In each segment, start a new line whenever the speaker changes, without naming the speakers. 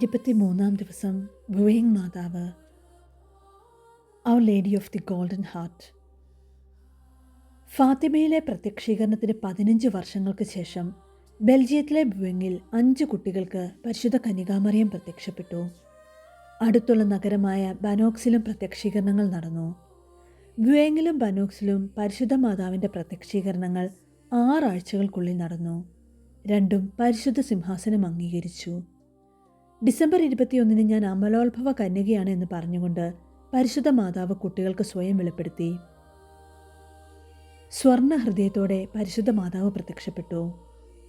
ഇരുപത്തിമൂന്നാം ദിവസം ബുവേങ് മാതാവ് അവർ lady of the golden heart ഫാത്തിമയിലെ പ്രത്യക്ഷീകരണത്തിന് പതിനഞ്ച് വർഷങ്ങൾക്ക് ശേഷം ബെൽജിയത്തിലെ ബുവെങ്ങിൽ അഞ്ച് കുട്ടികൾക്ക് പരിശുദ്ധ കനികാമറിയം പ്രത്യക്ഷപ്പെട്ടു. അടുത്തുള്ള നഗരമായ ബനോക്സിലും പ്രത്യക്ഷീകരണങ്ങൾ നടന്നു. ബുവേങ്ങിലും ബനോക്സിലും പരിശുദ്ധ മാതാവിന്റെ പ്രത്യക്ഷീകരണങ്ങൾ ആറാഴ്ചകൾക്കുള്ളിൽ നടന്നു. രണ്ടും പരിശുദ്ധ സിംഹാസനം അംഗീകരിച്ചു. ഡിസംബർ ഇരുപത്തിയൊന്നിന് ഞാൻ അമലോത്ഭവ കന്യകയാണ് എന്ന് പറഞ്ഞുകൊണ്ട് പരിശുദ്ധ മാതാവ് കുട്ടികൾക്ക് സ്വയം വെളിപ്പെടുത്തി. സ്വർണ ഹൃദയത്തോടെ പരിശുദ്ധ മാതാവ് പ്രത്യക്ഷപ്പെട്ടു.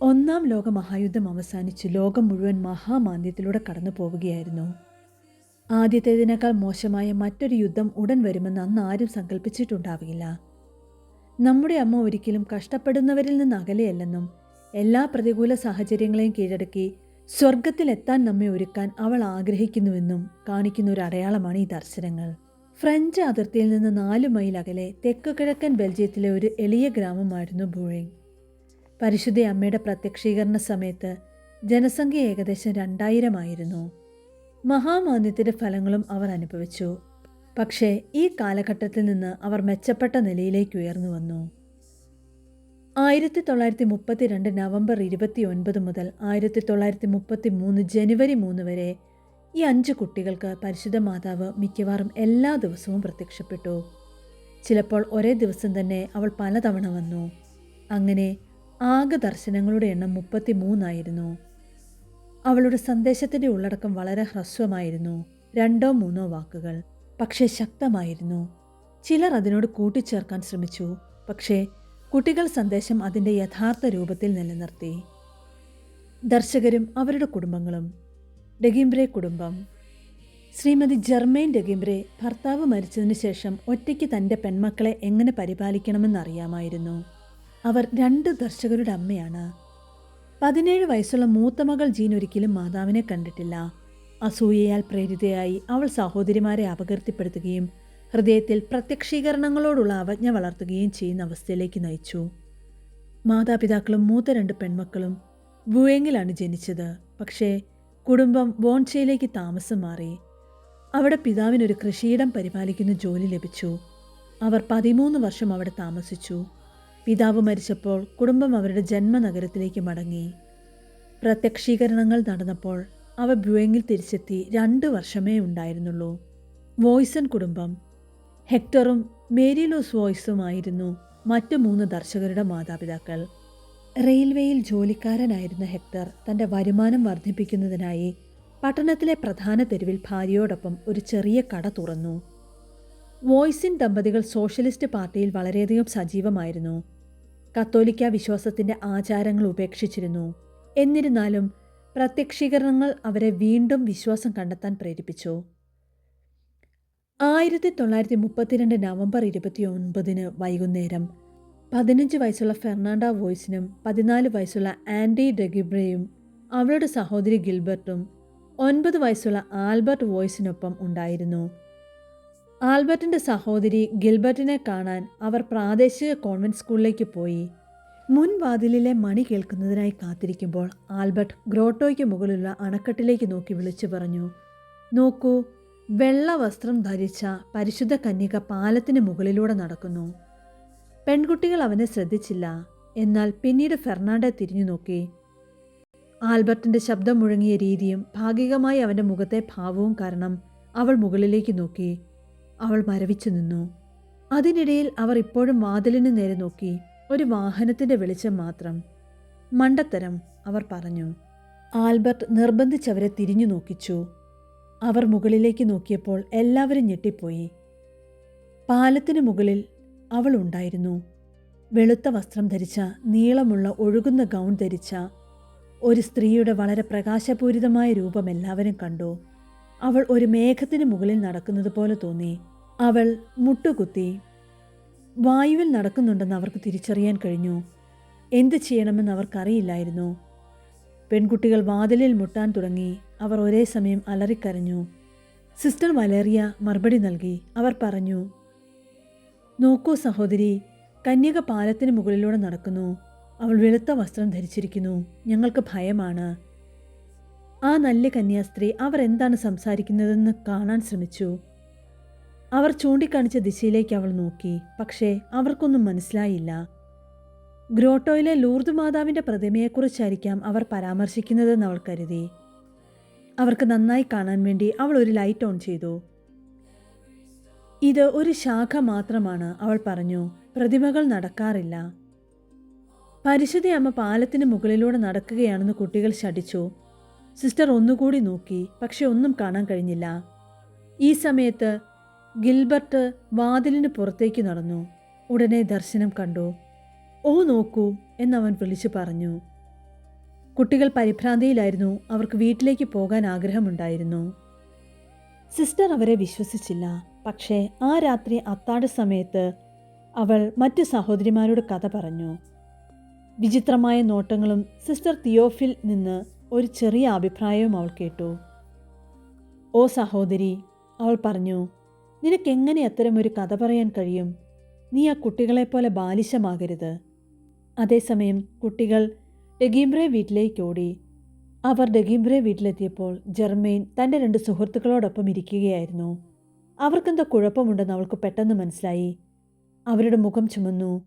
ഒന്നാം ലോക മഹായുദ്ധം അവസാനിച്ച് ലോകം മുഴുവൻ മഹാമാന്ദ്യത്തിലൂടെ കടന്നു പോവുകയായിരുന്നു ആദ്യത്തേതിനേക്കാൾ മോശമായ മറ്റൊരു യുദ്ധം ഉടൻ വരുമെന്ന് അന്ന് ആരും സങ്കല്പിച്ചിട്ടുണ്ടാവില്ല നമ്മുടെ അമ്മ ഒരിക്കലും കഷ്ടപ്പെടുന്നവരിൽ നിന്ന് അകലെയല്ലെന്നും എല്ലാ പ്രതികൂല സാഹചര്യങ്ങളെയും കീഴടക്കി സ്വർഗത്തിലെത്താൻ നമ്മെ ഒരുക്കാൻ അവൾ ആഗ്രഹിക്കുന്നുവെന്നും കാണിക്കുന്ന ഒരു അടയാളമാണ് ഈ ദർശനങ്ങൾ. ഫ്രഞ്ച് അതിർത്തിയിൽ നിന്ന് നാല് മൈൽ അകലെ തെക്കു കിഴക്കൻ ബെൽജിയത്തിലെ ഒരു എളിയ ഗ്രാമമായിരുന്നു ബുഴേങ് പരിശുദ്ധ അമ്മയുടെ പ്രത്യക്ഷീകരണ സമയത്ത് ജനസംഖ്യ ഏകദേശം രണ്ടായിരമായിരുന്നു മഹാമാന്ദ്യത്തിന്റെ ഫലങ്ങളും അവർ അനുഭവിച്ചു. പക്ഷേ ഈ കാലഘട്ടത്തിൽ നിന്ന് അവർ മെച്ചപ്പെട്ട നിലയിലേക്ക് ഉയർന്നു വന്നു. ആയിരത്തി തൊള്ളായിരത്തി മുപ്പത്തി രണ്ട് നവംബർ ഇരുപത്തി ഒൻപത് മുതൽ ആയിരത്തി തൊള്ളായിരത്തി മുപ്പത്തി മൂന്ന് ജനുവരി മൂന്ന് വരെ ഈ അഞ്ച് കുട്ടികൾക്ക് പരിശുദ്ധ മാതാവ് മിക്കവാറും എല്ലാ ദിവസവും പ്രത്യക്ഷപ്പെട്ടു. ചിലപ്പോൾ ഒരേ ദിവസം തന്നെ അവൾ പലതവണ വന്നു. അങ്ങനെ ആകെ ദർശനങ്ങളുടെ എണ്ണം മുപ്പത്തി മൂന്നായിരുന്നു അവളുടെ സന്ദേശത്തിന്റെ ഉള്ളടക്കം വളരെ ഹ്രസ്വമായിരുന്നു. രണ്ടോ മൂന്നോ വാക്കുകൾ പക്ഷേ ശക്തമായിരുന്നു. ചിലർ അതിനോട് കൂട്ടിച്ചേർക്കാൻ ശ്രമിച്ചു. പക്ഷേ കുട്ടികൾ സന്ദേശം അതിന്റെ യഥാർത്ഥ രൂപത്തിൽ നിലനിർത്തി. ദർശകരും അവരുടെ കുടുംബങ്ങളും. ഡഗീംബ്രെ കുടുംബം. ശ്രീമതി ജർമൈൻ ഡഗീംബ്രെ ഭർത്താവ് മരിച്ചതിന് ശേഷം ഒറ്റയ്ക്ക് തന്റെ പെൺമക്കളെ എങ്ങനെ പരിപാലിക്കണമെന്നറിയാമായിരുന്നു. അവർ രണ്ട് ദർശകരുടെ അമ്മയാണ്. പതിനേഴ് വയസ്സുള്ള മൂത്ത മകൾ ജീൻ ഒരിക്കലും മാതാവിനെ കണ്ടിട്ടില്ല. അസൂയയാൽ പ്രേരിതയായി അവൾ സഹോദരിമാരെ അപകീർത്തിപ്പെടുത്തുകയും ഹൃദയത്തിൽ പ്രത്യക്ഷീകരണങ്ങളോടുള്ള അവജ്ഞ വളർത്തുകയും ചെയ്യുന്ന അവസ്ഥയിലേക്ക് നയിച്ചു. മാതാപിതാക്കളും മൂത്ത രണ്ട് പെൺമക്കളും ബുവേങ്ങിലാണ് ജനിച്ചത്. പക്ഷേ കുടുംബം ബോൺചയിലേക്ക് താമസം മാറി. അവിടെ പിതാവിനൊരു കൃഷിയിടം പരിപാലിക്കുന്ന ജോലി ലഭിച്ചു. അവർ പതിമൂന്ന് വർഷം അവിടെ താമസിച്ചു. പിതാവ് മരിച്ചപ്പോൾ കുടുംബം അവരുടെ ജന്മനഗരത്തിലേക്ക് മടങ്ങി. പ്രത്യക്ഷീകരണങ്ങൾ നടന്നപ്പോൾ അവ ബ്യുവെങ്ങിൽ തിരിച്ചെത്തി രണ്ട് വർഷമേ ഉണ്ടായിരുന്നുള്ളൂ. വോയ്സൺ കുടുംബം ഹെക്ടറും മേരിലോസ് വോയ്സുമായിരുന്നു മറ്റു മൂന്ന് ദർശകരുടെ മാതാപിതാക്കൾ. റെയിൽവേയിൽ ജോലിക്കാരനായിരുന്ന ഹെക്ടർ തന്റെ വരുമാനം വർദ്ധിപ്പിക്കുന്നതിനായി പട്ടണത്തിലെ പ്രധാന തെരുവിൽ ഭാര്യയോടൊപ്പം ഒരു ചെറിയ കട തുറന്നു. വോയ്സിൻ ദമ്പതികൾ സോഷ്യലിസ്റ്റ് പാർട്ടിയിൽ വളരെയധികം സജീവമായിരുന്നു. കത്തോലിക്ക വിശ്വാസത്തിന്റെ ആചാരങ്ങൾ ഉപേക്ഷിച്ചിരുന്നു. എന്നിരുന്നാലും പ്രത്യക്ഷീകരണങ്ങൾ അവരെ വീണ്ടും വിശ്വാസം കണ്ടെത്താൻ പ്രേരിപ്പിച്ചു. ആയിരത്തി തൊള്ളായിരത്തി മുപ്പത്തിരണ്ട് നവംബർ ഇരുപത്തി ഒൻപതിന് വൈകുന്നേരം പതിനഞ്ച് വയസ്സുള്ള ഫെർണാണ്ട വോയ്സിനും പതിനാല് വയസ്സുള്ള ആൻഡി ഡെഗിബ്രയും അവളുടെ സഹോദരി ഗിൽബർട്ടും ഒൻപത് വയസ്സുള്ള ആൽബർട്ട് വോയ്സിനൊപ്പം ഉണ്ടായിരുന്നു. ആൽബർട്ടിന്റെ സഹോദരി ഗിൽബർട്ടിനെ കാണാൻ അവർ പ്രാദേശിക കോൺവെന്റ് സ്കൂളിലേക്ക് പോയി. മുൻവാതിലിലെ മണി കേൾക്കുന്നതിനായി കാത്തിരിക്കുമ്പോൾ ആൽബർട്ട് ഗ്രോട്ടോയ്ക്ക് മുകളിലുള്ള അണക്കെട്ടിലേക്ക് നോക്കി വിളിച്ചു പറഞ്ഞു നോക്കൂ വെള്ള വസ്ത്രം ധരിച്ച പരിശുദ്ധ കന്യക പാലത്തിന് മുകളിലൂടെ നടക്കുന്നു. പെൺകുട്ടികൾ അവനെ ശ്രദ്ധിച്ചില്ല. എന്നാൽ പിന്നീട് ഫെർണാണ്ട തിരിഞ്ഞു നോക്കി. ആൽബർട്ടിന്റെ ശബ്ദം മുഴങ്ങിയ രീതിയും ഭാഗികമായി അവന്റെ മുഖത്തെ ഭാവവും കാരണം അവൾ മുകളിലേക്ക് നോക്കി. അവൾ മരവിച്ചു നിന്നു. അതിനിടയിൽ അവർ ഇപ്പോഴും വാതിലിന് നേരെ നോക്കി. ഒരു വാഹനത്തിന്റെ വെളിച്ചം മാത്രം. മണ്ടത്തരം അവർ പറഞ്ഞു. ആൽബർട്ട് നിർബന്ധിച്ചവരെ തിരിഞ്ഞു നോക്കിച്ചു. അവർ മുകളിലേക്ക് നോക്കിയപ്പോൾ എല്ലാവരും ഞെട്ടിപ്പോയി. പാലത്തിന് മുകളിൽ അവൾ ഉണ്ടായിരുന്നു. വെളുത്ത വസ്ത്രം ധരിച്ച നീളമുള്ള ഒഴുകുന്ന ഗൗൺ ധരിച്ച ഒരു സ്ത്രീയുടെ വളരെ പ്രകാശപൂരിതമായ രൂപം എല്ലാവരും കണ്ടു. അവൾ ഒരു മേഘത്തിന് മുകളിൽ നടക്കുന്നത് പോലെ തോന്നി. അവൾ മുട്ടുകുത്തി വായുവിൽ നടക്കുന്നുണ്ടെന്ന് അവർക്ക് തിരിച്ചറിയാൻ കഴിഞ്ഞു. എന്ത് ചെയ്യണമെന്ന് അവർക്കറിയില്ലായിരുന്നു. പെൺകുട്ടികൾ വാതിലിൽ മുട്ടാൻ തുടങ്ങി. അവർ ഒരേ സമയം അലറിക്കരഞ്ഞു. സിസ്റ്റർ വലേറിയ മറുപടി നൽകി. അവർ പറഞ്ഞു നോക്കൂ സഹോദരി കന്യക പാലത്തിന് മുകളിലൂടെ നടക്കുന്നു. അവൾ വെളുത്ത വസ്ത്രം ധരിച്ചിരിക്കുന്നു. ഞങ്ങൾക്ക് ഭയമാണ്. ആ നല്ല കന്യാസ്ത്രീ അവർ എന്താണ് സംസാരിക്കുന്നതെന്ന് കാണാൻ ശ്രമിച്ചു. അവർ ചൂണ്ടിക്കാണിച്ച ദിശയിലേക്ക് അവൾ നോക്കി. പക്ഷേ അവർക്കൊന്നും മനസ്സിലായില്ല. ഗ്രോട്ടോയിലെ ലൂർദ് മാതാവിന്റെ പ്രതിമയെക്കുറിച്ചായിരിക്കാം അവർ പരാമർശിക്കുന്നതെന്ന് അവൾ കരുതി. അവർക്ക് നന്നായി കാണാൻ വേണ്ടി അവൾ ഒരു ലൈറ്റ് ഓൺ ചെയ്തു. ഇത് ഒരു ശാഖ മാത്രമാണ് അവൾ പറഞ്ഞു. പ്രതിമകൾ നടക്കാറില്ല. പരിശുദ്ധി അമ്മ പാലത്തിന് മുകളിലൂടെ നടക്കുകയാണെന്ന് കുട്ടികൾ ശഠിച്ചു. സിസ്റ്റർ ഒന്നുകൂടി നോക്കി പക്ഷെ ഒന്നും കാണാൻ കഴിഞ്ഞില്ല. ഈ സമയത്ത് ഗിൽബർട്ട് വാതിലിന് പുറത്തേക്ക് നടന്നു. ഉടനെ ദർശനം കണ്ടു. ഓ നോക്കൂ എന്നവൻ വിളിച്ചു പറഞ്ഞു. കുട്ടികൾ പരിഭ്രാന്തിയിലായിരുന്നു. അവർക്ക് വീട്ടിലേക്ക് പോകാൻ ആഗ്രഹമുണ്ടായിരുന്നു. സിസ്റ്റർ അവരെ വിശ്വസിച്ചില്ല. പക്ഷേ ആ രാത്രി അത്താഴ സമയത്ത് അവൾ മറ്റു സഹോദരിമാരോട് കഥ പറഞ്ഞു. വിചിത്രമായ നോട്ടങ്ങളും സിസ്റ്റർ തിയോഫിൽ നിന്ന് ഒരു ചെറിയ അഭിപ്രായവും അവൾ കേട്ടു. ഓ സഹോദരി അവൾ പറഞ്ഞു നിനക്കെങ്ങനെ അത്തരം ഒരു കഥ പറയാൻ കഴിയും? നീ ആ കുട്ടികളെപ്പോലെ ബാലിശമാകരുത്. അതേസമയം കുട്ടികൾ ഡെഗീംബ്രെ വീട്ടിലേക്ക് ഓടി. അവർ ഡഗീംബ്രെ വീട്ടിലെത്തിയപ്പോൾ ജെർമെയിൻ തന്റെ രണ്ട് സുഹൃത്തുക്കളോടൊപ്പം ഇരിക്കുകയായിരുന്നു. അവർക്കെന്തോ കുഴപ്പമുണ്ടെന്ന് അവൾക്ക് പെട്ടെന്ന് മനസ്സിലായി. അവരുടെ മുഖം ചുമന്നു.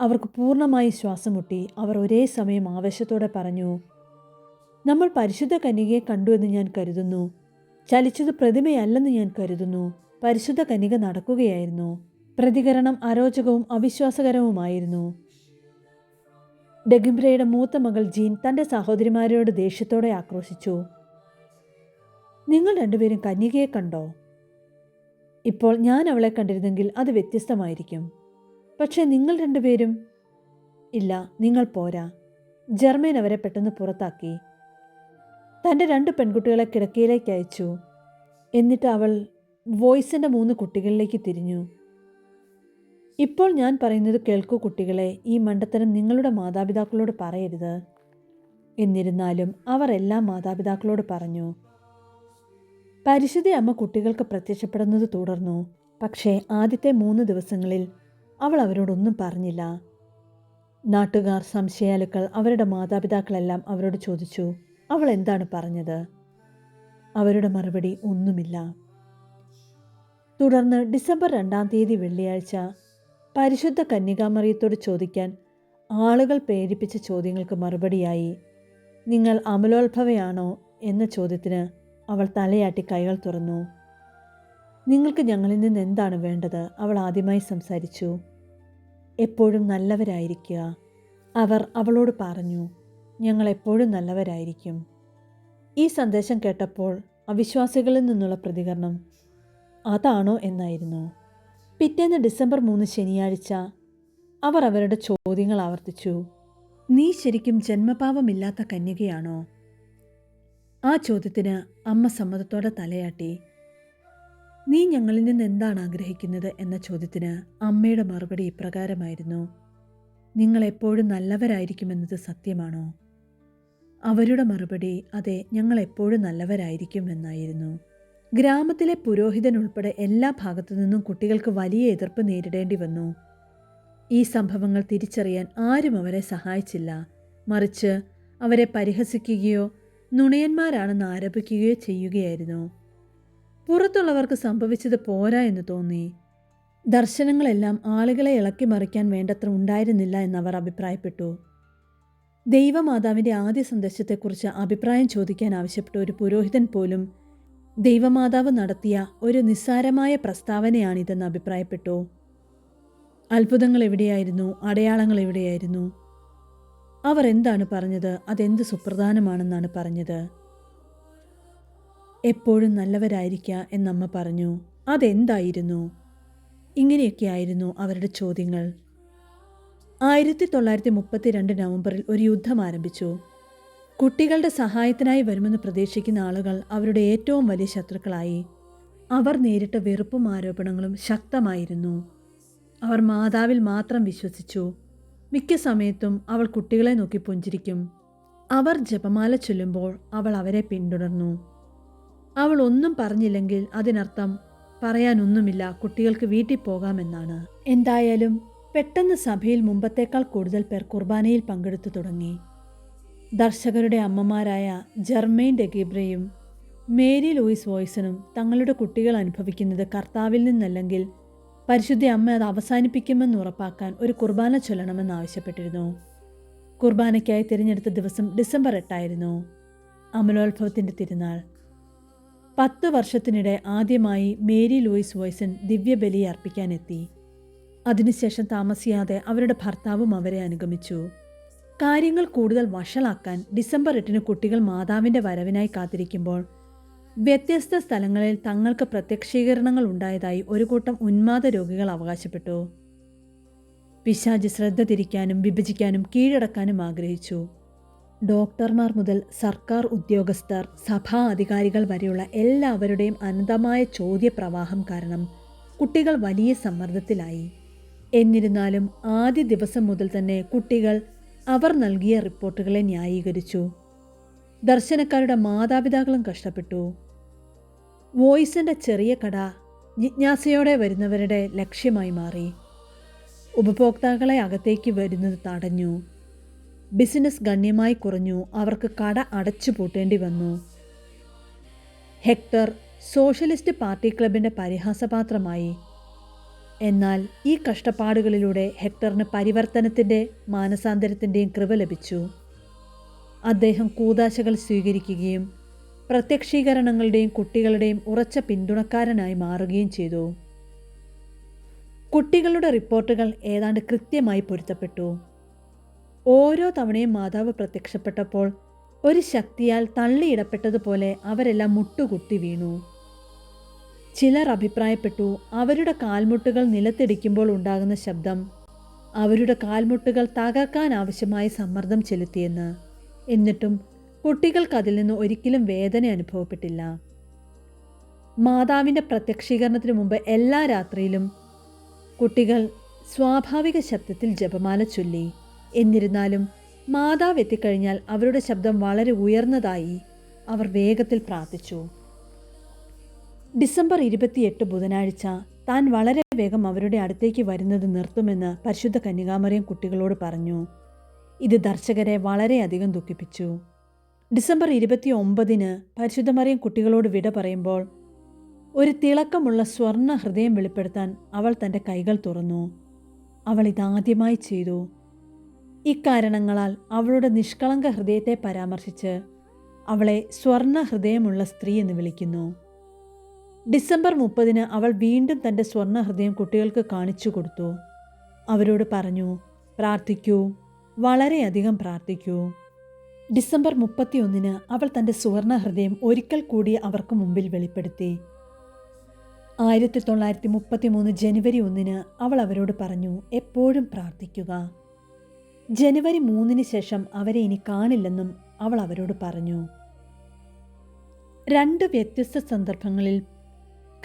അവർക്ക് പൂർണമായി ശ്വാസം മുട്ടി അവർ ഒരേ സമയം ആവേശത്തോടെ പറഞ്ഞു നമ്മൾ പരിശുദ്ധ കന്യകയെ കണ്ടു എന്ന് ഞാൻ കരുതുന്നു. ചലിച്ചത് പ്രതിമയല്ലെന്ന് ഞാൻ കരുതുന്നു. പരിശുദ്ധ കന്യക നടക്കുകയായിരുന്നു. പ്രതികരണം അരോചകവും അവിശ്വാസകരവുമായിരുന്നു. ഡെഗിംബ്രയുടെ മൂത്ത മകൾ ജീൻ തന്റെ സഹോദരിമാരോട് ദേഷ്യത്തോടെ ആക്രോശിച്ചു. നിങ്ങൾ രണ്ടുപേരും കന്യകയെ കണ്ടോ? ഇപ്പോൾ ഞാൻ അവളെ കണ്ടിരുന്നെങ്കിൽ അത് വ്യത്യസ്തമായിരിക്കും. പക്ഷേ നിങ്ങൾ രണ്ടുപേരും ഇല്ല നിങ്ങൾ പോരാ. ജർമ്മൻ അവരെ പെട്ടെന്ന് പുറത്താക്കി. തന്റെ രണ്ട് പെൺകുട്ടികളെ കിടക്കയിലേക്ക് അയച്ചു. എന്നിട്ട് അവൾ വോയിസിന്റെ മൂന്ന് കുട്ടികളിലേക്ക് തിരിഞ്ഞു. ഇപ്പോൾ ഞാൻ പറയുന്നത് കേൾക്കൂ കുട്ടികളെ ഈ മണ്ടത്തരം നിങ്ങളുടെ മാതാപിതാക്കളോട് പറയരുത്. എന്നിരുന്നാലും അവർ എല്ലാ മാതാപിതാക്കളോട് പറഞ്ഞു പരിശുദ്ധ അമ്മ കുട്ടികൾക്ക് പ്രത്യക്ഷപ്പെടുന്നത് തുടർന്നു. പക്ഷേ ആദ്യത്തെ മൂന്ന് ദിവസങ്ങളിൽ അവൾ അവരോടൊന്നും പറഞ്ഞില്ല. നാട്ടുകാർ സംശയാലുക്കൾ അവരുടെ മാതാപിതാക്കളെല്ലാം അവരോട് ചോദിച്ചു അവൾ എന്താണ് പറഞ്ഞത്? അവരുടെ മറുപടി ഒന്നുമില്ല. തുടർന്ന് ഡിസംബർ രണ്ടാം തീയതി വെള്ളിയാഴ്ച പരിശുദ്ധ കന്യകാമറിയത്തോട് ചോദിക്കാൻ ആളുകൾ പ്രേരിപ്പിച്ച ചോദ്യങ്ങൾക്ക് മറുപടിയായി നിങ്ങൾ അമലോത്ഭവയാണോ? എന്ന ചോദ്യത്തിന് അവൾ തലയാട്ടി കൈകൾ തുറന്നു. നിങ്ങൾക്ക് ഞങ്ങളിൽ നിന്ന് എന്താണ് വേണ്ടത്? അവൾ ആദ്യമായി സംസാരിച്ചു. എപ്പോഴും നല്ലവരായിരിക്കുക. അവർ അവളോട് പറഞ്ഞു ഞങ്ങൾ എപ്പോഴും നല്ലവരായിരിക്കും. ഈ സന്ദേശം കേട്ടപ്പോൾ അവിശ്വാസികളിൽ നിന്നുള്ള പ്രതികരണം അതാണോ? എന്നായിരുന്നു. പിറ്റേന്ന് ഡിസംബർ മൂന്ന് ശനിയാഴ്ച അവർ അവരുടെ ചോദ്യങ്ങൾ ആവർത്തിച്ചു. നീ ശരിക്കും ജന്മപാപമില്ലാത്ത കന്യകയാണോ? ആ ചോദ്യത്തിന് അമ്മ സമ്മതത്തോടെ തലയാട്ടി. നീ ഞങ്ങളിൽ നിന്ന് എന്താണ് ആഗ്രഹിക്കുന്നത്? എന്ന ചോദ്യത്തിന് അമ്മയുടെ മറുപടി ഇപ്രകാരമായിരുന്നു. നിങ്ങൾ എപ്പോഴും നല്ലവരായിരിക്കുമെന്നത് സത്യമാണോ? അവരുടെ മറുപടി അതെ ഞങ്ങൾ എപ്പോഴും നല്ലവരായിരിക്കും എന്നായിരുന്നു. ഗ്രാമത്തിലെ പുരോഹിതൻ ഉൾപ്പെടെ എല്ലാ ഭാഗത്തു നിന്നും കുട്ടികൾക്ക് വലിയ എതിർപ്പ് നേരിടേണ്ടി വന്നു. ഈ സംഭവങ്ങൾ തിരിച്ചറിയാൻ ആരും അവരെ സഹായിച്ചില്ല. മറിച്ച് അവരെ പരിഹസിക്കുകയോ നുണയന്മാരാണെന്ന് ആരോപിക്കുകയോ ചെയ്യുകയായിരുന്നു. പുറത്തുള്ളവർക്ക് സംഭവിച്ചത് പോരാ എന്ന് തോന്നി. ദർശനങ്ങളെല്ലാം ആളുകളെ ഇളക്കി മറിക്കാൻ വേണ്ടത്ര ഉണ്ടായിരുന്നില്ല എന്നവർ അഭിപ്രായപ്പെട്ടു. ദൈവമാതാവിന്റെ ആദ്യ സന്ദേശത്തെക്കുറിച്ച് അഭിപ്രായം ചോദിക്കാൻ ആവശ്യപ്പെട്ട ഒരു പുരോഹിതൻ പോലും ദൈവമാതാവ് നടത്തിയ ഒരു നിസ്സാരമായ പ്രസ്താവനയാണിതെന്ന് അഭിപ്രായപ്പെട്ടു. അത്ഭുതങ്ങൾ എവിടെയായിരുന്നു? അടയാളങ്ങൾ എവിടെയായിരുന്നു? അവർ എന്താണ് പറഞ്ഞത്? അതെന്ത് സുപ്രധാനമാണെന്നാണ് പറഞ്ഞത്? എപ്പോഴും നല്ലവരായിരിക്കുക എന്നമ്മ പറഞ്ഞു. അതെന്തായിരുന്നു? ഇങ്ങനെയൊക്കെയായിരുന്നു അവരുടെ ചോദ്യങ്ങൾ. ആയിരത്തി തൊള്ളായിരത്തി മുപ്പത്തിരണ്ട് നവംബറിൽ ഒരു യുദ്ധം ആരംഭിച്ചു. കുട്ടികളുടെ സഹായത്തിനായി വരുമെന്ന് പ്രതീക്ഷിക്കുന്ന ആളുകൾ അവരുടെ ഏറ്റവും വലിയ ശത്രുക്കളായി. അവർ നേരിട്ട വെറുപ്പും ആരോപണങ്ങളും ശക്തമായിരുന്നു. അവർ മാതാവിൽ മാത്രം വിശ്വസിച്ചു. മിക്ക സമയത്തും അവൾ കുട്ടികളെ നോക്കി പുഞ്ചിരിക്കും. അവർ ജപമാല ചൊല്ലുമ്പോൾ അവൾ അവരെ പിന്തുടർന്നു. അവൾ ഒന്നും പറഞ്ഞില്ലെങ്കിൽ അതിനർത്ഥം പറയാനൊന്നുമില്ല കുട്ടികൾക്ക് വീട്ടിൽ പോകാമെന്നാണ്. എന്തായാലും പെട്ടെന്ന് സഭയിൽ മുമ്പത്തേക്കാൾ കൂടുതൽ പേർ കുർബാനയിൽ പങ്കെടുത്തു തുടങ്ങി. ദർശകരുടെ അമ്മമാരായ ജർമെയിൻ ഡെഗിബ്രയും മേരി ലൂയിസ് വോയ്സനും തങ്ങളുടെ കുട്ടികൾ അനുഭവിക്കുന്നത് കർത്താവിൽ നിന്നല്ലെങ്കിൽ പരിശുദ്ധ അമ്മ അത് അവസാനിപ്പിക്കുമെന്ന് ഉറപ്പാക്കാൻ ഒരു കുർബാന ചൊല്ലണമെന്ന് ആവശ്യപ്പെട്ടിരുന്നു. കുർബാനയ്ക്കായി തിരഞ്ഞെടുത്ത ദിവസം ഡിസംബർ എട്ടായിരുന്നു. അമലോത്ഭവത്തിന്റെ തിരുനാൾ. പത്ത് വർഷത്തിനിടെ ആദ്യമായി മേരി ലൂയിസ് വോയ്സൺ ദിവ്യബലി അർപ്പിക്കാനെത്തി. അതിനുശേഷം താമസിയാതെ അവരുടെ ഭർത്താവും അവരെ അനുഗമിച്ചു. കാര്യങ്ങൾ കൂടുതൽ വഷളാക്കാൻ ഡിസംബർ എട്ടിന് കുട്ടികൾ മാതാവിന്റെ വരവിനായി കാത്തിരിക്കുമ്പോൾ വ്യത്യസ്ത സ്ഥലങ്ങളിൽ തങ്ങൾക്ക് പ്രത്യക്ഷീകരണങ്ങൾ ഉണ്ടായതായി ഒരു കൂട്ടം ഉന്മാദ രോഗികൾ അവകാശപ്പെട്ടു. പിശാജ് ശ്രദ്ധ തിരിക്കാനും വിഭജിക്കാനും കീഴടക്കാനും ആഗ്രഹിച്ചു. ഡോക്ടർമാർ മുതൽ സർക്കാർ ഉദ്യോഗസ്ഥർ സഭാ അധികാരികൾ വരെയുള്ള എല്ലാവരുടെയും അനന്തമായ ചോദ്യപ്രവാഹം കാരണം കുട്ടികൾ വലിയ സമ്മർദ്ദത്തിലായി. എന്നിരുന്നാലും ആദ്യ ദിവസം മുതൽ തന്നെ കുട്ടികൾ അവർ നൽകിയ റിപ്പോർട്ടുകളെ ന്യായീകരിച്ചു. ദർശനക്കാരുടെ മാതാപിതാക്കളും കഷ്ടപ്പെട്ടു. വോയിസിന്റെ ചെറിയ കട ജിജ്ഞാസയോടെ വരുന്നവരുടെ ലക്ഷ്യമായി മാറി. ഉപഭോക്താക്കളെ അകത്തേക്ക് വരുന്നത് തടഞ്ഞു. ബിസിനസ് ഗണ്യമായി കുറഞ്ഞു. അവർക്ക് കട അടച്ചു പൂട്ടേണ്ടി വന്നു. ഹെക്ടർ സോഷ്യലിസ്റ്റ് പാർട്ടി ക്ലബിന്റെ പരിഹാസപാത്രമായി എന്നാൽ ഈ കഷ്ടപ്പാടുകളിലൂടെ ഹെക്ടറിന് പരിവർത്തനത്തിന്റെ മാനസാന്തരത്തിന്റെയും കൃപ ലഭിച്ചു. അദ്ദേഹം കൂതാശകൾ സ്വീകരിക്കുകയും പ്രത്യക്ഷീകരണങ്ങളുടെയും കുട്ടികളുടെയും ഉറച്ച പിന്തുണക്കാരനായി മാറുകയും ചെയ്തു. കുട്ടികളുടെ റിപ്പോർട്ടുകൾ ഏതാണ്ട് കൃത്യമായി പൊരുത്തപ്പെട്ടു. ഓരോ തവണയും മാതാവ് പ്രത്യക്ഷപ്പെട്ടപ്പോൾ ഒരു ശക്തിയാൽ തള്ളിയിടപ്പെട്ടതുപോലെ അവരെല്ലാം മുട്ടുകുത്തി വീണു. ചിലർ അഭിപ്രായപ്പെട്ടു അവരുടെ കാൽമുട്ടുകൾ നിലത്തിടിക്കുമ്പോൾ ഉണ്ടാകുന്ന ശബ്ദം. അവരുടെ കാൽമുട്ടുകൾ തകർക്കാൻ ആവശ്യമായ സമ്മർദ്ദം ചെലുത്തിയെന്ന്. എന്നിട്ടും കുട്ടികൾക്ക് അതിൽ നിന്ന് ഒരിക്കലും വേദന അനുഭവപ്പെട്ടില്ല. മാതാവിന്റെ പ്രത്യക്ഷീകരണത്തിന് മുമ്പ് എല്ലാ രാത്രിയിലും കുട്ടികൾ സ്വാഭാവിക ശബ്ദത്തിൽ ജപമാല ചൊല്ലി. എന്നിരുന്നാലും മാതാവ് എത്തിക്കഴിഞ്ഞാൽ അവരുടെ ശബ്ദം വളരെ ഉയർന്നതായി അവർ വേഗത്തിൽ പ്രാർത്ഥിച്ചു. ഡിസംബർ ഇരുപത്തിയെട്ട് ബുധനാഴ്ച താൻ വളരെ വേഗം അവരുടെ അടുത്തേക്ക് വരുന്നത് നിർത്തുമെന്ന് പരിശുദ്ധ കന്യകാമറിയം കുട്ടികളോട് പറഞ്ഞു. ഇത് ദർശകരെ വളരെയധികം ദുഃഖിപ്പിച്ചു. ഡിസംബർ ഇരുപത്തി ഒമ്പതിന് പരിശുദ്ധമറിയം കുട്ടികളോട് വിട പറയുമ്പോൾ ഒരു തിളക്കമുള്ള സ്വർണ ഹൃദയം വെളിപ്പെടുത്താൻ അവൾ തന്റെ കൈകൾ തുറന്നു. അവൾ ഇതാദ്യമായി ചെയ്തു. ഇക്കാരണങ്ങളാൽ അവളുടെ നിഷ്കളങ്ക ഹൃദയത്തെ പരാമർശിച്ച് അവളെ സ്വർണ ഹൃദയമുള്ള സ്ത്രീ എന്ന് വിളിക്കുന്നു. ഡിസംബർ മുപ്പതിന് അവൾ വീണ്ടും തന്റെ സ്വർണ ഹൃദയം കുട്ടികൾക്ക് കാണിച്ചു കൊടുത്തു. അവരോട് പറഞ്ഞു പ്രാർത്ഥിക്കൂ വളരെയധികം പ്രാർത്ഥിക്കൂ. ഡിസംബർ മുപ്പത്തിയൊന്നിന് അവൾ തന്റെ സുവർണ ഹൃദയം ഒരിക്കൽ കൂടി അവർക്ക് മുമ്പിൽ വെളിപ്പെടുത്തി. ആയിരത്തി തൊള്ളായിരത്തി മുപ്പത്തി മൂന്ന് ജനുവരി ഒന്നിന് അവൾ അവരോട് പറഞ്ഞു എപ്പോഴും പ്രാർത്ഥിക്കുക. ജനുവരി മൂന്നിന് ശേഷം അവരെ ഇനി കാണില്ലെന്നും അവൾ അവരോട് പറഞ്ഞു. രണ്ട് വ്യത്യസ്ത സന്ദർഭങ്ങളിൽ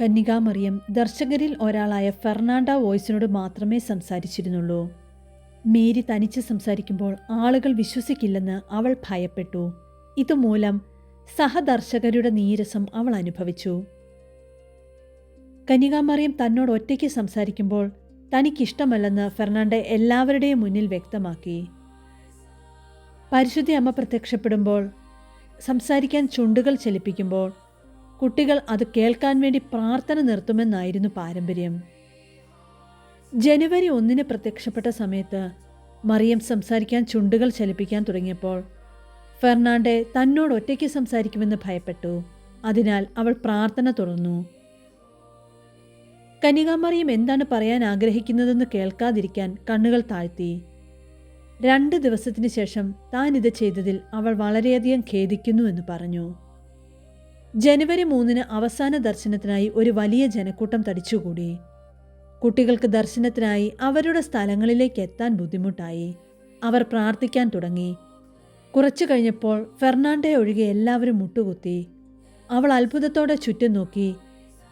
കന്യകാമറിയം ദർശകരിൽ ഒരാളായ ഫെർണാണ്ട വോയ്സിനോട് മാത്രമേ സംസാരിച്ചിരുന്നുള്ളൂ. മേരി തനിച്ച് സംസാരിക്കുമ്പോൾ ആളുകൾ വിശ്വസിക്കില്ലെന്ന് അവൾ ഭയപ്പെട്ടു. ഇതുമൂലം സഹദർശകരുടെ നീരസം അവൾ അനുഭവിച്ചു. കന്യകാമറിയം തന്നോട് ഒറ്റയ്ക്ക് സംസാരിക്കുമ്പോൾ തനിക്കിഷ്ടമല്ലെന്ന് ഫെർണാണ്ട എല്ലാവരുടെയും മുന്നിൽ വ്യക്തമാക്കി. പരിശുദ്ധി അമ്മ പ്രത്യക്ഷപ്പെടുമ്പോൾ സംസാരിക്കാൻ ചുണ്ടുകൾ ചലിപ്പിക്കുമ്പോൾ കുട്ടികൾ അത് കേൾക്കാൻ വേണ്ടി പ്രാർത്ഥന നിർത്തുമെന്നായിരുന്നു പാരമ്പര്യം. ജനുവരി ഒന്നിന് പ്രത്യക്ഷപ്പെട്ട സമയത്ത് മറിയം സംസാരിക്കാൻ ചുണ്ടുകൾ ചലിപ്പിക്കാൻ തുടങ്ങിയപ്പോൾ ഫെർണാണ്ടെ തന്നോട് ഒറ്റയ്ക്ക് സംസാരിക്കുമെന്ന് ഭയപ്പെട്ടു. അതിനാൽ അവൾ പ്രാർത്ഥന തുടർന്നു കനികാമറിയം എന്താണ് പറയാൻ ആഗ്രഹിക്കുന്നതെന്ന് കേൾക്കാതിരിക്കാൻ കണ്ണുകൾ താഴ്ത്തി. രണ്ട് ദിവസത്തിന് ശേഷം താൻ ഇത് ചെയ്തതിൽ അവൾ വളരെയധികം ഖേദിക്കുന്നു എന്ന് പറഞ്ഞു. ജനുവരി മൂന്നിന് അവസാന ദർശനത്തിനായി ഒരു വലിയ ജനക്കൂട്ടം തടിച്ചുകൂടി. കുട്ടികൾക്ക് ദർശനത്തിനായി അവരുടെ സ്ഥലങ്ങളിലേക്ക് എത്താൻ ബുദ്ധിമുട്ടായി. അവർ പ്രാർത്ഥിക്കാൻ തുടങ്ങി. കുറച്ചു കഴിഞ്ഞപ്പോൾ ഫെർണാണ്ടെ ഒഴികെ എല്ലാവരും മുട്ടുകുത്തി. അവൾ അത്ഭുതത്തോടെ ചുറ്റും നോക്കി.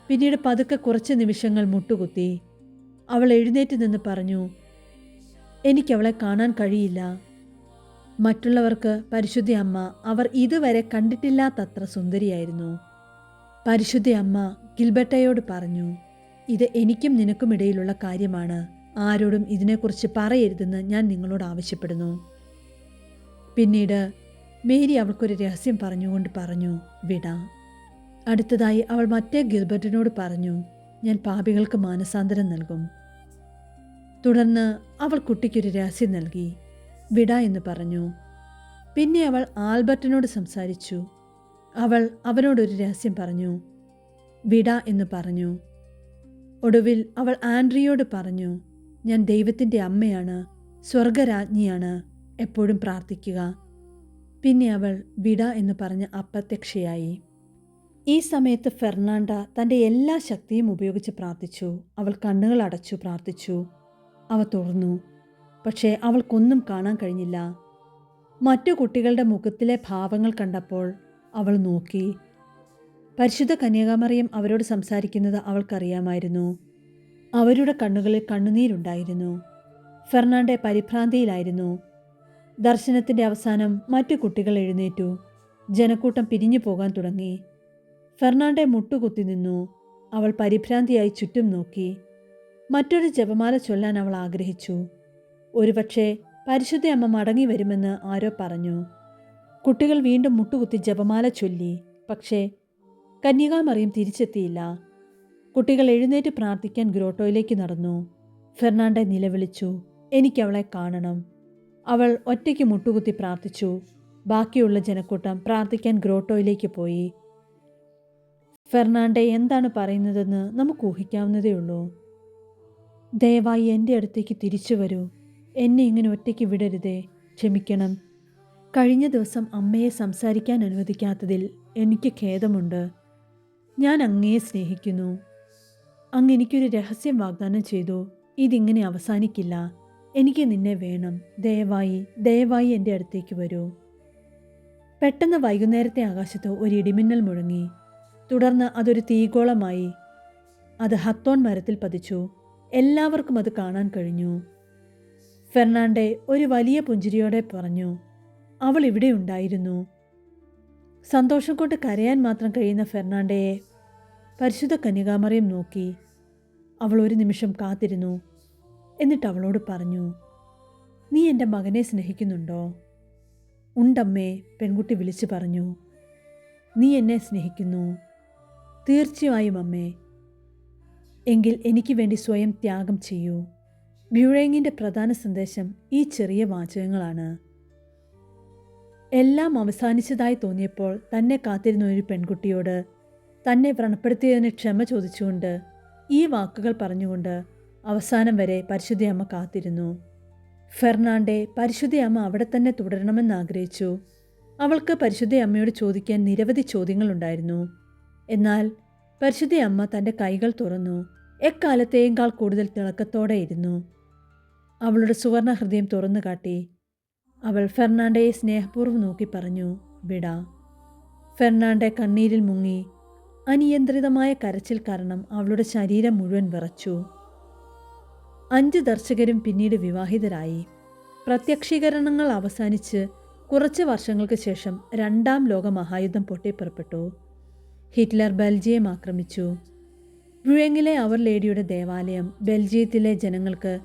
പിന്നീട് പതുക്കെ കുറച്ച് നിമിഷങ്ങൾ മുട്ടുകുത്തി. അവൾ എഴുന്നേറ്റ് നിന്ന് പറഞ്ഞു എനിക്കവളെ കാണാൻ കഴിയില്ല. മറ്റുള്ളവർക്ക് പരിശുദ്ധി അമ്മ അവർ ഇതുവരെ കണ്ടിട്ടില്ലാത്തത്ര സുന്ദരിയായിരുന്നു. പരിശുദ്ധി അമ്മ ഗിൽബർട്ടയോട് പറഞ്ഞു ഇത് എനിക്കും നിനക്കുമിടയിലുള്ള കാര്യമാണ്. ആരോടും ഇതിനെക്കുറിച്ച് പറയരുതെന്ന് ഞാൻ നിങ്ങളോട് ആവശ്യപ്പെടുന്നു. പിന്നീട് മേരി അവൾക്കൊരു രഹസ്യം പറഞ്ഞുകൊണ്ട് പറഞ്ഞു വിട. അടുത്തതായി അവൾ മറ്റേ ഗിൽബർട്ടിനോട് പറഞ്ഞു ഞാൻ പാപികൾക്ക് മാനസാന്തരം നൽകും. തുടർന്ന് അവൾ കുട്ടിക്കൊരു രഹസ്യം നൽകി വിട എന്ന് പറഞ്ഞു. പിന്നെ അവൾ ആൽബർട്ടിനോട് സംസാരിച്ചു. അവൾ അവനോടൊരു രഹസ്യം പറഞ്ഞു. വിട എന്ന് പറഞ്ഞു. ഒടുവിൽ അവൾ ആൻഡ്രിയോട് പറഞ്ഞു ഞാൻ ദൈവത്തിന്റെ അമ്മയാണ് സ്വർഗരാജ്ഞിയാണ് എപ്പോഴും പ്രാർത്ഥിക്കുക. പിന്നെ അവൾ വിട എന്ന് പറഞ്ഞ് അപ്രത്യക്ഷയായി. ഈ സമയത്ത് ഫെർണാണ്ട തന്റെ എല്ലാ ശക്തിയും ഉപയോഗിച്ച് പ്രാർത്ഥിച്ചു. അവൾ കണ്ണുകൾ അടച്ചു പ്രാർത്ഥിച്ചു. അവ തുറന്നു. പക്ഷേ അവൾക്കൊന്നും കാണാൻ കഴിഞ്ഞില്ല. മറ്റു കുട്ടികളുടെ മുഖത്തിലെ ഭാവങ്ങൾ കണ്ടപ്പോൾ അവൾ നോക്കി. പരിശുദ്ധ കന്യാകുമറിയം അവരോട് സംസാരിക്കുന്നത് അവൾക്കറിയാമായിരുന്നു. അവരുടെ കണ്ണുകളിൽ കണ്ണുനീരുണ്ടായിരുന്നു. ഫെർണാണ്ടെ പരിഭ്രാന്തിയിലായിരുന്നു. ദർശനത്തിന്റെ അവസാനം മറ്റു കുട്ടികൾ എഴുന്നേറ്റു. ജനക്കൂട്ടം പിരിഞ്ഞു പോകാൻ തുടങ്ങി. ഫെർണാണ്ടെ മുട്ടുകുത്തി നിന്നു. അവൾ പരിഭ്രാന്തിയായി ചുറ്റും നോക്കി. മറ്റൊരു ജപമാല ചൊല്ലാൻ അവൾ ആഗ്രഹിച്ചു. ഒരുപക്ഷെ പരിശുദ്ധ അമ്മ മടങ്ങി വരുമെന്ന് ആരോ പറഞ്ഞു. കുട്ടികൾ വീണ്ടും മുട്ടുകുത്തി ജപമാല ചൊല്ലി. പക്ഷേ കന്യകാമറിയം തിരിച്ചെത്തിയില്ല. കുട്ടികൾ എഴുന്നേറ്റ് പ്രാർത്ഥിക്കാൻ ഗ്രോട്ടോയിലേക്ക് നടന്നു. ഫെർണാണ്ടെ നിലവിളിച്ചു എനിക്കവളെ കാണണം. അവൾ ഒറ്റയ്ക്ക് മുട്ടുകുത്തി പ്രാർത്ഥിച്ചു. ബാക്കിയുള്ള ജനക്കൂട്ടം പ്രാർത്ഥിക്കാൻ ഗ്രോട്ടോയിലേക്ക് പോയി. ഫെർണാണ്ടെ എന്താണ് പറയുന്നതെന്ന് നമുക്ക് ഊഹിക്കാവുന്നതേയുള്ളൂ. ദയവായി എന്റെ അടുത്തേക്ക് തിരിച്ചു വരൂ. എന്നെ ഇങ്ങനെ ഒറ്റയ്ക്ക് വിടരുതേ. ക്ഷമിക്കണം. കഴിഞ്ഞ ദിവസം അമ്മയെ സംസാരിക്കാൻ അനുവദിക്കാത്തതിൽ എനിക്ക് ഖേദമുണ്ട്. ഞാൻ അങ്ങയെ സ്നേഹിക്കുന്നു. അങ്ങ് എനിക്കൊരു രഹസ്യം വാഗ്ദാനം ചെയ്തു. ഇതിങ്ങനെ അവസാനിക്കില്ല. എനിക്ക് നിന്നെ വേണം. ദയവായി ദയവായി എന്റെ അടുത്തേക്ക് വരൂ. പെട്ടെന്ന് വൈകുന്നേരത്തെ ആകാശത്ത് ഒരു ഇടിമിന്നൽ മുഴങ്ങി. തുടർന്ന് അതൊരു തീഗോളമായി അത് ഹത്തോൺ മരത്തിൽ പതിച്ചു. എല്ലാവർക്കും അത് കാണാൻ കഴിഞ്ഞു. ഫെർണാണ്ടെ ഒരു വലിയ പുഞ്ചിരിയോടെ പറഞ്ഞു അവൾ ഇവിടെ ഉണ്ടായിരുന്നു. സന്തോഷം കൊണ്ട് കരയാൻ മാത്രം കഴിയുന്ന ഫെർണാണ്ടയെ പരിശുദ്ധ കന്യകാമറിയം നോക്കി അവൾ ഒരു നിമിഷം കാത്തിരുന്നു. എന്നിട്ട് അവളോട് പറഞ്ഞു നീ എന്റെ മകനെ സ്നേഹിക്കുന്നുണ്ടോ? ഉണ്ടമ്മേ പെൺകുട്ടി വിളിച്ചു പറഞ്ഞു. നീ എന്നെ സ്നേഹിക്കുന്നു. തീർച്ചയായും അമ്മേ. എങ്കിൽ എനിക്ക് വേണ്ടി സ്വയം ത്യാഗം ചെയ്യൂ. ബ്യൂറേങ്ങിന്റെ പ്രധാന സന്ദേശം ഈ ചെറിയ വാചകങ്ങളാണ്. എല്ലാം അവസാനിച്ചതായി തോന്നിയപ്പോൾ തന്നെ കാത്തിരുന്ന ഒരു പെൺകുട്ടിയോട് തന്നെ വ്രണപ്പെടുത്തിയതിന് ക്ഷമ ചോദിച്ചുകൊണ്ട് ഈ വാക്കുകൾ പറഞ്ഞുകൊണ്ട് അവസാനം വരെ പരിശുദ്ധയമ്മ കാത്തിരുന്നു. ഫെർണാണ്ടെ പരിശുദ്ധയമ്മ അവിടെ തന്നെ തുടരണമെന്ന് ആഗ്രഹിച്ചു. അവൾക്ക് പരിശുദ്ധയമ്മയോട് ചോദിക്കാൻ നിരവധി ചോദ്യങ്ങളുണ്ടായിരുന്നു. എന്നാൽ പരിശുദ്ധയമ്മ തന്റെ കൈകൾ തുറന്നു. എക്കാലത്തെയേക്കാൾ കൂടുതൽ തിളക്കത്തോടെ ഇരുന്നു. അവളുടെ സുവർണ ഹൃദയം തുറന്നു കാട്ടി. അവൾ ഫെർണാണ്ടയെ സ്നേഹപൂർവം നോക്കി പറഞ്ഞു വിട. ഫെർണാണ്ടെ കണ്ണീരിൽ മുങ്ങി. അനിയന്ത്രിതമായ കരച്ചിൽ കാരണം അവളുടെ ശരീരം മുഴുവൻ വിറച്ചു. അഞ്ച് ദർശകരും പിന്നീട് വിവാഹിതരായി. പ്രത്യക്ഷീകരണങ്ങൾ അവസാനിച്ച് കുറച്ച് വർഷങ്ങൾക്ക് ശേഷം രണ്ടാം ലോക മഹായുദ്ധം പൊട്ടിപ്പുറപ്പെട്ടു. ഹിറ്റ്ലർ ബെൽജിയം ആക്രമിച്ചു. ബ്രുവെങ്ങിലെ അവർ ലേഡിയുടെ ദേവാലയം ബെൽജിയത്തിലെ ജനങ്ങൾക്ക്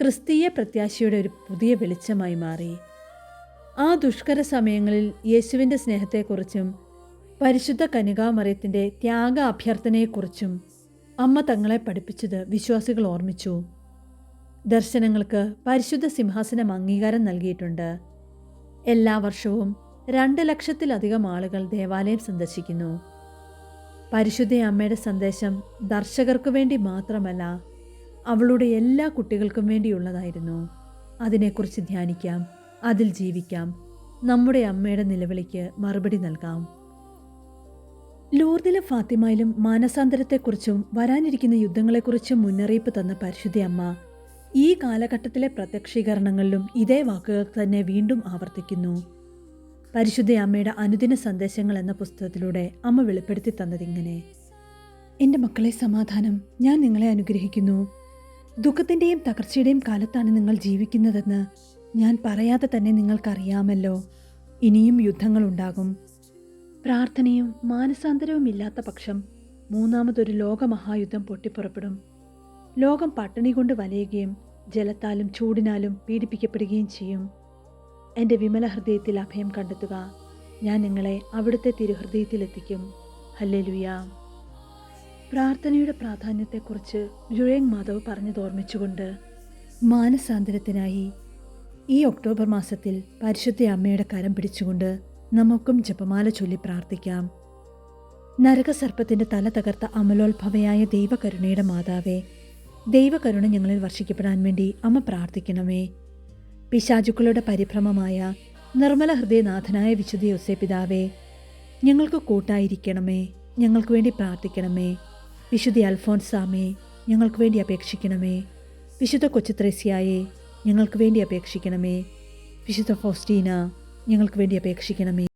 ക്രിസ്തീയ പ്രത്യാശയുടെ ഒരു പുതിയ വെളിച്ചമായി മാറി. ആ ദുഷ്കര സമയങ്ങളിൽ യേശുവിന്റെ സ്നേഹത്തെക്കുറിച്ചും പരിശുദ്ധ കനികാമറിയത്തിന്റെ ത്യാഗ അഭ്യർത്ഥനയെക്കുറിച്ചും അമ്മ തങ്ങളെ പഠിപ്പിച്ചത് വിശ്വാസികൾ ഓർമ്മിച്ചു. ദർശനങ്ങൾക്ക് പരിശുദ്ധ സിംഹാസനം അംഗീകാരം നൽകിയിട്ടുണ്ട്. എല്ലാ വർഷവും രണ്ട് ലക്ഷത്തിലധികം ആളുകൾ ദേവാലയം സന്ദർശിക്കുന്നു. പരിശുദ്ധ അമ്മയുടെ സന്ദേശം ദർശകർക്കു വേണ്ടി മാത്രമല്ല അവളുടെ എല്ലാ കുട്ടികൾക്കും വേണ്ടിയുള്ളതായിരുന്നു. അതിനെക്കുറിച്ച് ധ്യാനിക്കാം അതിൽ ജീവിക്കാം. നമ്മുടെ അമ്മയുടെ നിലവിളിക്ക് മറുപടി നൽകാം. ലൂർദിലും ഫാത്തിമയിലും മാനസാന്തരത്തെക്കുറിച്ചും വരാനിരിക്കുന്ന യുദ്ധങ്ങളെക്കുറിച്ചും മുന്നറിയിപ്പ് തന്ന പരിശുദ്ധ അമ്മ ഈ കാലഘട്ടത്തിലെ പ്രത്യക്ഷീകരണങ്ങളിലും ഇതേ വാക്കുകൾ തന്നെ വീണ്ടും ആവർത്തിക്കുന്നു. പരിശുദ്ധ അമ്മയുടെ അനുദിന സന്ദേശങ്ങൾ എന്ന പുസ്തകത്തിലൂടെ അമ്മ വെളിപ്പെടുത്തി തന്നതിങ്ങനെ. എന്റെ മക്കളെ സമാധാനം ഞാൻ നിങ്ങളെ അനുഗ്രഹിക്കുന്നു. ദുഃഖത്തിന്റെയും തകർച്ചയുടെയും കാലത്താണ് നിങ്ങൾ ജീവിക്കുന്നതെന്ന് ഞാൻ പറയാതെ തന്നെ നിങ്ങൾക്കറിയാമല്ലോ. ഇനിയും യുദ്ധങ്ങളുണ്ടാകും. പ്രാർത്ഥനയും മാനസാന്തരവും ഇല്ലാത്ത പക്ഷം മൂന്നാമതൊരു ലോകമഹായുദ്ധം പൊട്ടിപ്പുറപ്പെടും. ലോകം പട്ടിണി കൊണ്ട് വലയുകയും ജലത്താലും ചൂടിനാലും പീഡിപ്പിക്കപ്പെടുകയും ചെയ്യും. എന്റെ വിമല ഹൃദയത്തിൽ അഭയം കണ്ടെത്തുക. ഞാൻ നിങ്ങളെ അവിടുത്തെ തിരുഹൃദയത്തിലെത്തിക്കും. ഹല്ലേലൂയ. പ്രാർത്ഥനയുടെ പ്രാധാന്യത്തെക്കുറിച്ച് ജുഴേങ് മാധവ് പറഞ്ഞത് ഓർമ്മിച്ചുകൊണ്ട് മാനസാന്തരത്തിനായി ഈ ഒക്ടോബർ മാസത്തിൽ പരിശുദ്ധ അമ്മയുടെ കരം പിടിച്ചുകൊണ്ട് നമുക്കും ജപമാല ചൊല്ലി പ്രാർത്ഥിക്കാം. നരകസർപ്പത്തിന്റെ തല തകർത്ത അമലോത്ഭവയായ ദൈവകരുണയുടെ മാതാവേ ദൈവകരുണ ഞങ്ങളിൽ വർഷിക്കപ്പെടാൻ വേണ്ടി അമ്മ പ്രാർത്ഥിക്കണമേ. പിശാചുക്കളുടെ പരിഭ്രമമായ നിർമ്മല ഹൃദയനാഥനായ വിശുദ്ധ യോസേ പിതാവേ ഞങ്ങൾക്ക് കൂട്ടായിരിക്കണമേ ഞങ്ങൾക്ക് വേണ്ടി പ്രാർത്ഥിക്കണമേ. വിശുദ്ധ അൽഫോൻസാമേ ഞങ്ങൾക്ക് വേണ്ടി അപേക്ഷിക്കണമേ. വിശുദ്ധ കൊച്ചുത്രേസ്യായെ ഞങ്ങൾക്ക് വേണ്ടി അപേക്ഷിക്കണമേ. വിശുദ്ധ ഫോസ്റ്റീന ഞങ്ങൾക്ക് വേണ്ടി അപേക്ഷിക്കണമേ.